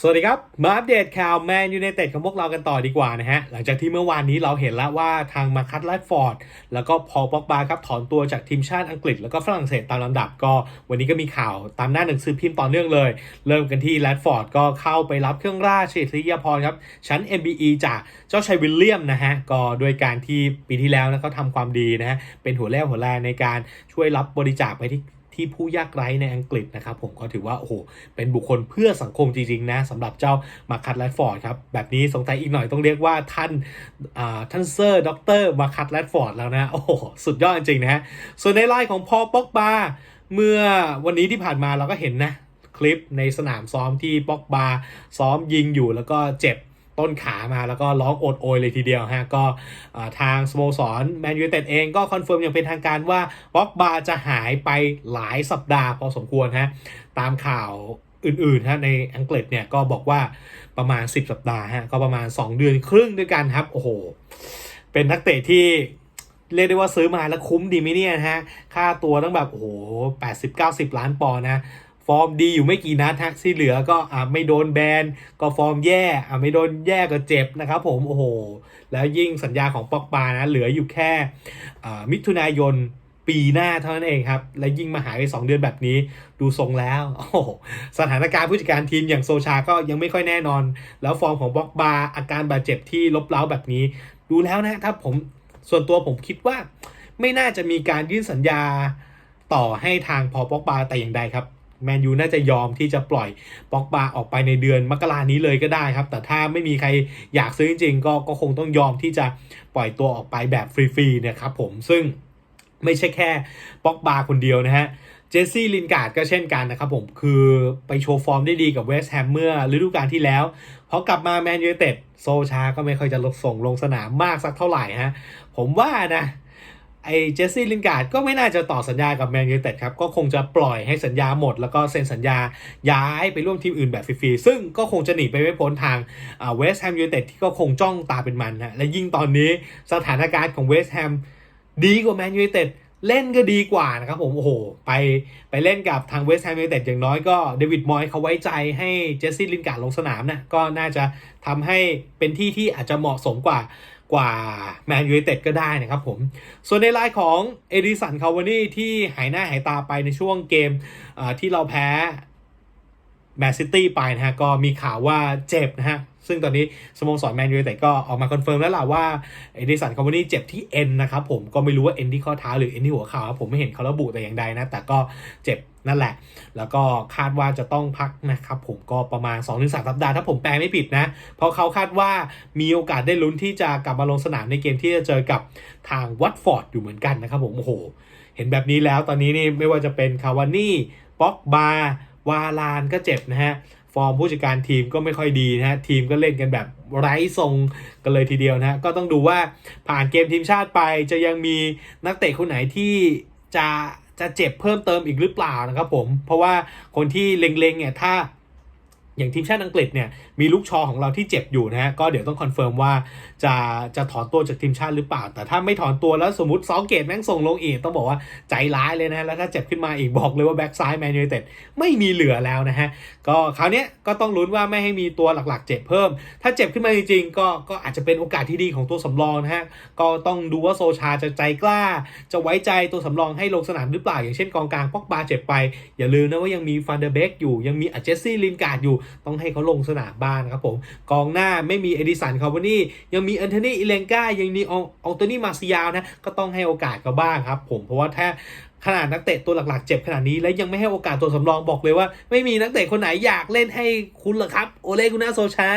สวัสดีครับ มาอัปเดตข่าวแมนยู i นเต็ดของพวกเรากันต่อดีกว่านะฮะ หลังจากที่เมื่อวานนี้เราเห็นแล้วว่าทางมาคัตแรดฟอร์ด แล้วก็พอป็อกบาครับถอนตัวจากทีมชาติอังกฤษ แล้วก็ฝรั่งเศสตามลำดับก็ วันนี้ก็มีข่าวตามหน้าหนังสือพิมพ์ต่อเนื่องเลย เริ่มกันที่แรดฟอร์ดก็เข้าไปรับเครื่องราชอิสริยาภรณ์ครับชั้น MBE จากเจ้าชายวิลเลียมนะฮะก็โดยการที่ปีที่แล้วนะเขาทำความดีนะฮะเป็นหัวแรกหัวแรงในการช่วยรับบริจาคไปที่ ที่ผู้ยากไร้ในอังกฤษนะครับผมก็ถือว่าโอ้โหเป็นบุคคลเพื่อสังคมจริงๆนะสำหรับเจ้ามาคัตแรดฟอร์ดครับแบบนี้สงสัยอีกหน่อยต้องเรียกว่าท่านอ่าท่านเซอร์ด็อกเตอร์มาคัตแรดฟอร์ดแล้วนะโอ้โหสุดยอดจริงๆนะฮะส่วนในไลน์ของพอป็อกบาเมื่อวันนี้ที่ผ่านมาเราก็เห็นนะคลิปในสนามซ้อมที่ป็อกบาซ้อมยิงอยู่แล้วก็เจ็บ ต้นขามาแล้วก็ร้องโอดโอยเลยทีเดียวฮะก็ทางสโมสรแมนยูเต็ดเองก็คอนเฟิร์มอย่างเป็นทางการว่าบ็อกบาจะหายไปหลายสัปดาห์พอสมควรฮะตามข่าวอื่นๆฮะในอังกฤษเนี่ยก็บอกว่าประมาณ 10 สัปดาห์ฮะก็ประมาณ 2 เดือนครึ่งด้วยกันครับโอ้โห เป็นนักเตะที่เรียกได้ว่าซื้อมาแล้วคุ้มดีไหมเนี่ยฮะ ค่าตัวตั้งแบบ โอ้โห80-90ล้านปอนนะ ฟอร์มดีอยู่ไม่กี่นัดทักที่เหลือก็อ่าไม่โดนแบนก็ฟอร์มแย่อ่าไม่โดนแย่ก็เจ็บนะครับผมโอ้โห แล้วยิ่งสัญญาของปอกปานะเหลืออยู่แค่มิถุนายนปีหน้าเท่านั้นเองครับ และยิ่งมาหายไป 2 เดือนแบบนี้ดูทรงแล้วโอ้โหสถานการณ์ผู้จัดการทีมอย่างโซชาก็ยังไม่ค่อยแน่นอน แล้วฟอร์มของบ็อกบาอาการบาดเจ็บที่ลบเล้าแบบนี้ ดูแล้วนะถ้าผมส่วนตัวผมคิดว่า ไม่น่าจะมีการยื่นสัญญาต่อให้ทางพอป็อกบาแต่อย่างใดครับ แมนยูน่าจะยอมที่จะปล่อยป็อกบาออกไปในเดือนมกรานี้เลยก็ได้ครับ แต่ถ้าไม่มีใครอยากซื้อจริงๆก็ก็คงต้องยอมที่จะปล่อยตัวออกไปแบบฟรีๆเนี่ยครับผมซึ่งไม่ใช่แค่ป็อกบาคนเดียวนะฮะเจสซี่ลินการ์ดก็เช่นกันนะครับผมคือไปโชว์ฟอร์มได้ดีกับเวสต์แฮมเมื่อฤดูกาลที่แล้วพอกลับมาแมนยูเต็ดโซชาก็ไม่ค่อยจะลดส่งลงสนามมากสักเท่าไหร่ฮะผมว่านะ ไอ้เจสซี่ลินการ์ดก็ไม่น่าจะต่อสัญญากับแมนยูเต็ดครับ ก็คงจะปล่อยให้สัญญาหมด แล้วก็เซ็นสัญญาย้ายไปร่วมทีมอื่นแบบฟรีๆ ซึ่งก็คงจะหนีไปไม่พ้นทางเวสต์แฮมยูเต็ดที่ก็คงจ้องตาเป็นมันนะและยิ่งตอนนี้สถานการณ์ของเวสต์แฮมดีกว่าแมนยูเต็ดเล่นก็ดีกว่านะครับผมโอ้โห ไปไปเล่นกับทางเวสต์แฮมยูเต็ดอย่างน้อยก็เดวิดมอยเขาไว้ใจให้เจสซี่ลินการ์ดลงสนามนะก็น่าจะทำให้เป็นที่ที่อาจจะเหมาะสมกว่า กว่าแมนยู i เต็ดก็ได้นะครับผม ส่วนในไลน์ของเอดิสันคาวานี่ที่หายหน้าหายตาไปในช่วงเกมที่เราแพ้ แมนซิตี้ไปนะฮะก็มีข่าวว่าเจ็บนะฮะซึ่งตอนนี้สโมสรแมนยู i เต็ดก็ออกมาคอนเฟิร์มแล้วล่ะว่าเอดิสันคาวานี่เจ็บที่เอ็นนะครับผมก็ไม่รู้ว่าเอ็นที่ข้อเท้าหรือเอ็นที่หัวเข่าครับผมไม่เห็นเขาระบุแต่อย่างใดนะ แต่ก็เจ็บนั่นแหละ แล้วก็คาดว่าจะต้องพักนะครับผมก็ประมาณ 2-3สัปดาห์ถ้าผมแปลไม่ผิดนะ เพราะเขาคาดว่ามีโอกาสได้ลุ้นที่จะกลับมาลงสนามในเกมที่จะเจอกับทางวัตฟอร์ดอยู่เหมือนกันนะครับผมโอ้โห เห็นแบบนี้แล้วตอนนี้นี่ไม่ว่าจะเป็นคาวานี่ป็อกบา วาลานก็เจ็บนะฮะ ฟอร์มผู้จัดการทีมก็ไม่ค่อยดีนะฮะ ทีมก็เล่นกันแบบไร้ทรงกันเลยทีเดียวนะฮะก็ต้องดูว่าผ่านเกมทีมชาติไปจะยังมีนักเตะคนไหนที่จะจะเจ็บเพิ่มเติมอีกหรือเปล่านะครับผม เพราะว่าคนที่เล็งๆเนี่ยถ้า อย่างทีมชาติอังกฤษเนี่ยมีลูกชอของเราที่เจ็บอยู่นะฮะก็เดี๋ยวต้องคอนเฟิร์มว่าจะจะถอนตัวจากทีมชาติหรือเปล่า แต่ถ้าไม่ถอนตัวแล้วสมมติซอเกตแม่งส่งลงอีกต้องบอกว่าใจร้ายเลยนะแล้วถ้าเจ็บขึ้นมาอีกบอกเลยว่าแบ็กซ้ายแมนยูเต็ดไม่มีเหลือแล้วนะฮะก็คราวนี้ก็ต้องลุ้นว่าไม่ให้มีตัวหลักๆ เจ็บเพิ่ม ถ้าเจ็บขึ้นมาจริงๆก็ก็อาจจะเป็นโอกาสที่ดีของตัวสำรองนะฮะก็ต้องดูว่าโซชาจะใจกล้า จะไว้ใจตัวสำรองให้ลงสนามหรือเปล่า อย่างเช่นกองกลางปอกบาเจ็บไป อย่าลืมนะว่ายังมีฟันเดอร์เบกอยู่ยังมีอเจซี่ลินการ์ดอยู่ต้องให้เขาลงสนามบ้างนะครับผม กองหน้าไม่มีเอดิสันคาวานี่ยังมีอันโทนีอิเลนกายังมีอองโตนี่มาซิยาวนะก็ต้องให้โอกาสเขาบ้างครับ ผมเพราะว่าถ้าขนาดนักเตะตัวหลักๆ เจ็บขนาดนี้แล้วยังไม่ให้โอกาสตัวสำรองบอกเลยว่า ไม่มีนักเตะคนไหนอยากเล่นให้คุณหรอครับ โอเลกุนาโซชา